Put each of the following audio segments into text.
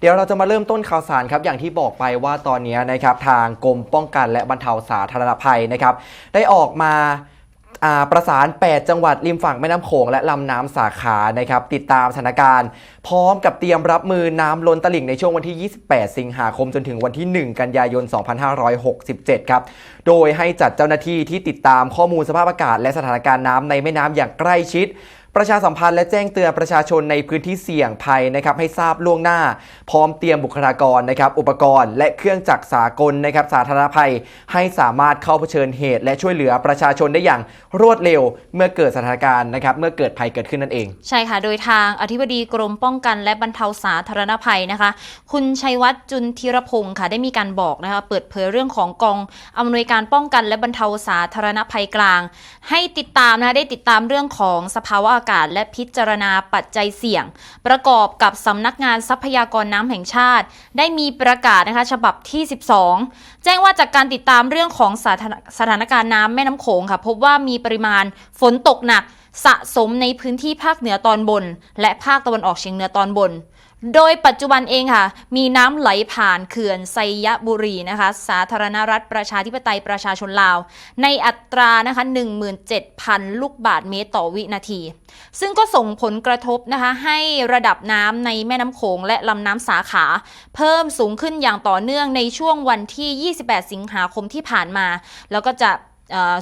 เดี๋ยวเราจะมาเริ่มต้นข่าวสารครับอย่างที่บอกไปว่าตอนนี้นะครับทางกรมป้องกันและบรรเทาสาธารณภัยนะครับได้ออกมาประสาน 8 จังหวัดริมฝั่งแม่น้ำโขงและลำน้ำสาขานะครับติดตามสถานการณ์ พร้อมกับเตรียมรับมือน้ำล้นตลิ่งในช่วงวันที่ 28 สิงหาคมจนถึงวันที่ 1 กันยายน 2567 ครับ โดยให้จัดเจ้าหน้าที่ที่ติดตามข้อมูลสภาพอากาศ และสถานการณ์น้ำในแม่น้ำอย่างใกล้ชิด ประชาสัมพันธ์และแจ้งเตือนประชาชนในพื้นที่เสี่ยงภัยนะครับให้ทราบล่วงหน้า พร้อมเตรียมบุคลากรนะครับอุปกรณ์ และเครื่องจักรสากลนะครับสาธารณภัย ให้สามารถเข้าเผชิญเหตุ และช่วยเหลือประชาชนได้อย่างรวดเร็ว เมื่อเกิดสถานการณ์นะครับเมื่อเกิดภัยเกิดขึ้นนั่นเอง ใช่ค่ะ โดยทางอธิบดีกรมป้องกัน และบรรเทาสาธารณภัยนะคะ คุณชัยวัฒน์จุนธีรพงศ์ค่ะได้มีการบอกนะคะเปิดเผยเรื่องของกองอำนวยการป้องกันและบรรเทาสาธารณภัยกลาง ให้ติดตามนะคะได้ติดตามเรื่องของสภาวะอากาศและพิจารณาปัจจัยเสี่ยง ประกอบกับสำนักงานทรัพยากรน้ำแห่งชาติ ได้มีประกาศนะคะฉบับที่ 12 แจ้งว่าจากการติดตามเรื่องของสถารณสถานการณ์น้ำแม่น้ำโขงค่ะ พบว่ามีปริมาณฝนตกหนัก สะสมในพื้นที่ภาคเหนือตอนบน และภาคตะวันออกเฉียงเหนือตอนบน โดยปัจจุบันเองค่ะ มีน้ำไหลผ่านเขื่อนไซยบุรีนะคะ สาธารณรัฐประชาธิปไตยประชาชนลาว ในอัตรานะคะ 17,000 ลูกบาทเมตรต่อวินาที ซึ่งก็ส่งผลกระทบนะคะ ให้ระดับน้ำในแม่น้ำโขงและลำน้ำสาขา เพิ่มสูงขึ้นอย่างต่อเนื่องในช่วงวันที่ 28 สิงหาคมที่ผ่านมา แล้วก็จะ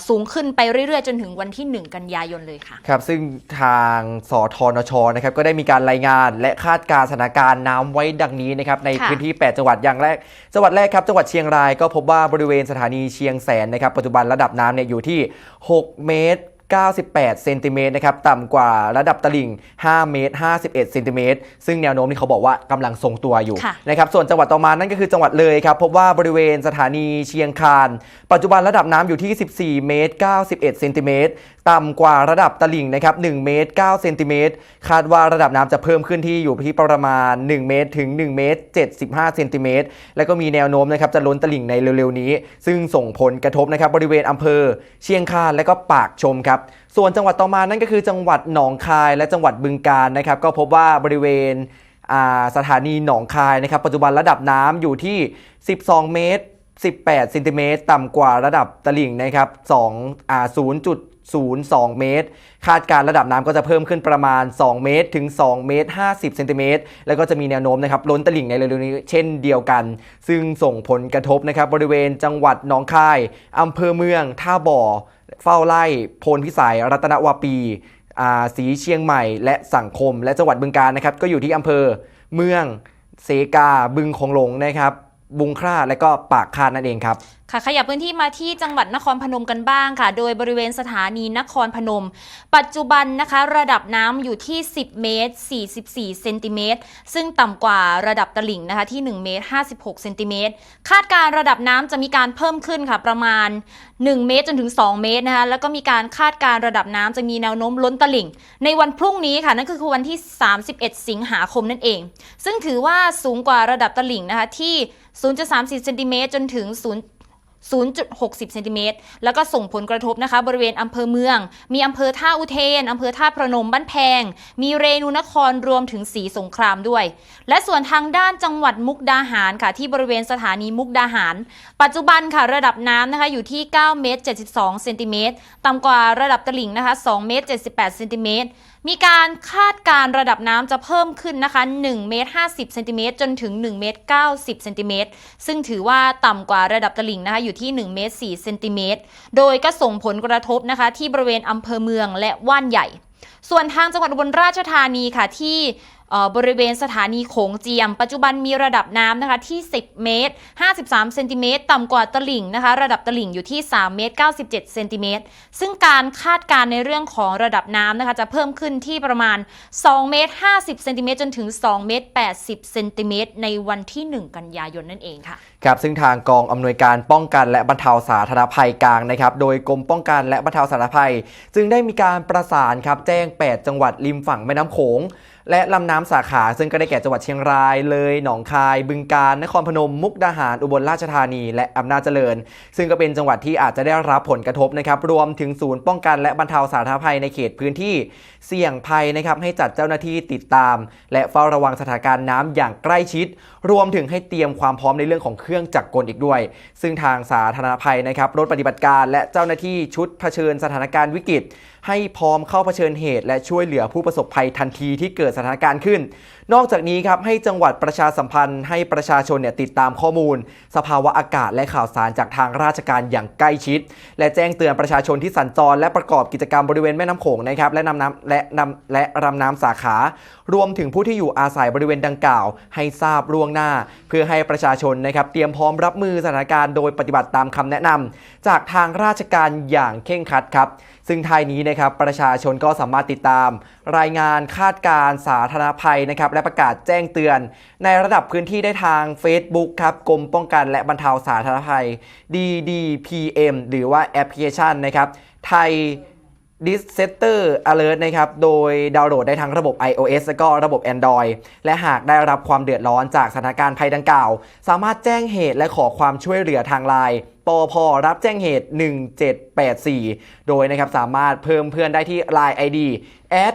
สูงขึ้นไปเรื่อยๆ จนถึงวันที่ 1 กันยายนเลยค่ะ ครับ ซึ่งทางสทนชนะครับก็ได้มีการรายงานและคาดการณ์สถานการณ์น้ำไว้ดังนี้นะครับในค่ะพื้นที่ 8 จังหวัดอย่างแรก จังหวัดแรกครับจังหวัดเชียงรายก็พบว่าบริเวณสถานีเชียงแสนนะครับปัจจุบันระดับน้ำเนี่ยอยู่ที่ 6 เมตร 98 เซนติเมตรนะครับต่ำกว่าระดับตลิ่ง 5 เมตร 51 เซนติเมตร ซึ่งแนวโน้มที่เขาบอกว่ากำลังทรงตัวอยู่ค่ะนะครับส่วนจังหวัดต่อมานั่นก็คือจังหวัดเลยครับพบว่าบริเวณสถานีเชียงคาน ปัจจุบันระดับน้ำอยู่ที่ 14 เมตร 91 เซนติเมตร ต่ำกว่าระดับตลิ่งนะครับ1เมตร9เซนติเมตรคาดว่าระดับน้ำจะเพิ่มขึ้นที่อยู่ที่ประมาณ 1 เมตรถึง 1 เมตร 75เซนติเมตรแล้วก็มีแนวโน้มนะครับจะล้นตลิ่งในเร็วๆนี้ ซึ่งส่งผลกระทบนะครับบริเวณอำเภอ เชียงคานและก็ปากชมครับส่วนจังหวัดต่อมานั่นก็คือจังหวัดหนองคายและจังหวัดบึงกาฬนะครับก็พบว่าบริเวณสถานีหนองคายนะครับปัจจุบันระดับน้ำอยู่ที่ 12 เมตร 18 เซนติเมตรต่ำกว่าระดับตลิ่งนะครับ2อ่า 0.02 เมตร คาดการระดับน้ำก็จะเพิ่มขึ้นประมาณ 2 เมตร ถึง 2 เมตร 50 เซนติเมตร แล้วก็จะมีแนวโน้มนะครับล้นตลิ่งในเร็วๆนี้เช่นเดียวกัน ซึ่งส่งผลกระทบนะครับบริเวณจังหวัดหนองคายอำเภอเมือง ท่าบ่อ เฝ้าไร่โพนพิสัย รัตนวาปีอ่าสีเชียงใหม่ และสังคม และจังหวัดบึงกาฬนะครับ ก็อยู่ที่อำเภอเมือง เสกา บึงคงหลงนะครับ บุงคราและก็ปากคาดนั่นเองครับค่ะขยับพื้นที่มาที่จังหวัดนครพนมกันบ้างค่ะ โดยบริเวณสถานีนครพนม ปัจจุบันนะคะ ระดับน้ำอยู่ที่ 10 เมตร 44 เซนติเมตร ซึ่งต่ำกว่าระดับตลิ่งนะคะที่ 1 เมตร 56 เซนติเมตร คาดการระดับน้ำจะมีการเพิ่มขึ้นค่ะประมาณ 1 เมตรจนถึง 2 เมตรนะคะ แล้วก็มีการคาดการระดับน้ำจะมีแนวโน้มล้นตลิ่ง ในวันพรุ่งนี้ค่ะ นั่นคือวันที่ 31 สิงหาคมนั่นเอง ซึ่งถือว่าสูงกว่าระดับตลิ่งนะคะที่ 0.34 เซนติเมตรจนถึง 0 0.60เซนติเมตรแล้วก็ส่งผลกระทบนะคะ บริเวณอำเภอเมือง มีอำเภอท่าอุเทนอำเภอท่าประนมบ้านแพง มีเรนูนครรวมถึงสีสงครามด้วย และส่วนทางด้านจังหวัดมุกดาหารค่ะ ที่บริเวณสถานีมุกดาหาร ปัจจุบันค่ะระดับน้ำนะคะอยู่ที่9เมตร72เซนติเมตรต่ำกว่าระดับตลิ่งนะคะ2เมตร78เซนติเมตร มีการคาดการระดับน้ำจะเพิ่มขึ้นนะคะ1เมตร50เซนติเมตรจนถึง1เมตร90เซนติเมตรซึ่งถือว่าต่ำกว่าระดับตลิ่งนะคะอยู่ที่ 1 เมตร4เซนติเมตรโดยก็ส่งผลกระทบนะคะที่บริเวณอำเภอเมืองและว่านใหญ่ ส่วนทางจังหวัดอุบลราชธานีค่ะที่ บริเวณสถานีโขงเจียม ปัจจุบันมีระดับน้ำนะคะที่ 10 เมตร 53 เซนติเมตรต่ำกว่าตลิ่งนะคะ ระดับตลิ่งอยู่ที่ 3 เมตร 97 เซนติเมตร ซึ่งการคาดการณ์ในเรื่องของระดับน้ำนะคะจะเพิ่มขึ้นที่ประมาณ 2 เมตร 50 เซนติเมตรจนถึง 2 เมตร 80 เซนติเมตรในวันที่ 1 กันยายนนั่นเองค่ะ ครับซึ่งทางกองอำนวยการป้องกันและบรรเทาสาธารณภัยกลางนะครับ โดยกรมป้องกันและบรรเทาสาธารณภัย จึงได้มีการประสานครับแจ้ง 8 จังหวัดริมฝั่งแม่น้ำโขง และลำน้ำสาขาซึ่งก็ได้แก่จังหวัดเชียงราย เลย หนองคาย บึงกาฬ นครพนม มุกดาหาร อุบลราชธานี และอำนาจเจริญ ซึ่งก็เป็นจังหวัดที่อาจจะได้รับผลกระทบนะครับ รวมถึงศูนย์ป้องกันและบรรเทาสาธารณภัยในเขตพื้นที่เสี่ยงภัยนะครับให้จัดเจ้าหน้าที่ติดตาม และเฝ้าระวังสถานการณ์น้ำอย่างใกล้ชิด รวมถึงให้เตรียมความพร้อมในเรื่องของเครื่องจักรกลอีกด้วย ซึ่งทางสาธารณภัยนะครับรถปฏิบัติการและเจ้าหน้าที่ชุดเผชิญสถานการณ์วิกฤต ให้พร้อมเข้าเผชิญเหตุ และช่วยเหลือผู้ประสบภัยทันทีที่เกิดสถานการณ์ขึ้น นอกจากนี้ครับให้จังหวัดประชาสัมพันธ์ให้ประชาชนเนี่ยติดตามข้อมูล สภาวะอากาศและข่าวสารจากทางราชการอย่างใกล้ชิด และแจ้งเตือนประชาชนที่สัญจรและประกอบกิจกรรมบริเวณแม่น้ำโขงนะครับและนำน้ำและนำและรำน้ำสาขา รวมถึงผู้ที่อยู่อาศัยบริเวณดังกล่าว ให้ทราบล่วงหน้า เพื่อให้ประชาชนนะครับเตรียมพร้อมรับมือสถานการณ์โดยปฏิบัติตามคำแนะนำจากทางราชการอย่างเคร่งครัดครับ ซึ่งท้ายนี้นะครับประชาชนก็สามารถติดตาม รายงานคาดการณ์สาธารณภัยนะครับและประกาศแจ้งเตือน ในระดับพื้นที่ได้ทาง Facebook ครับกรมป้องกันและบรรเทาสาธารณภัย DDPM หรือว่าแอปพลิเคชันนะครับไทย Disaster Alert นะครับ โดยดาวน์โหลดได้ทั้งระบบ iOS และก็ระบบ Android และหากได้รับความเดือดร้อนจากสถานการณ์ภัยดังกล่าว สามารถแจ้งเหตุและขอความช่วยเหลือทางไลน์ ปอพรับแจ้งเหตุ 1784 โดยนะครับสามารถเพิ่มเพื่อนได้ที่ Line ID at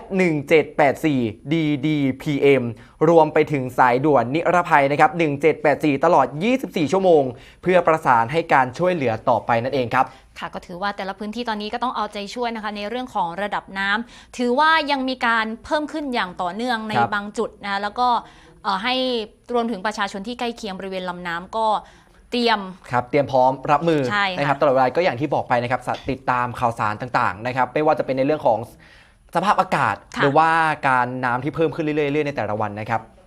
1784 ddpm รวมไปถึงสายด่วนนิรภัยนะครับ 1784 ตลอด 24 ชั่วโมง เพื่อประสานให้การช่วยเหลือต่อไปนั่นเองครับ ค่ะก็ถือว่าแต่ละพื้นที่ตอนนี้ก็ต้องเอาใจช่วยนะคะ ในเรื่องของระดับน้ำถือว่ายังมีการเพิ่มขึ้นอย่างต่อเนื่องในครับบางจุดนะคะแล้วก็เอ่อให้รวมถึงประชาชนที่ใกล้เคียงบริเวณลำน้ำก็ เตรียมครับเตรียมพร้อมรับมือใช่ค่ะนะครับตลอดเวลาก็อย่างที่บอกไปนะครับติดตามข่าวสารต่างๆนะครับไม่ว่าจะเป็นในเรื่องของสภาพอากาศค่ะหรือว่าการน้ำที่เพิ่มขึ้นเรื่อยๆในแต่ละวันนะครับ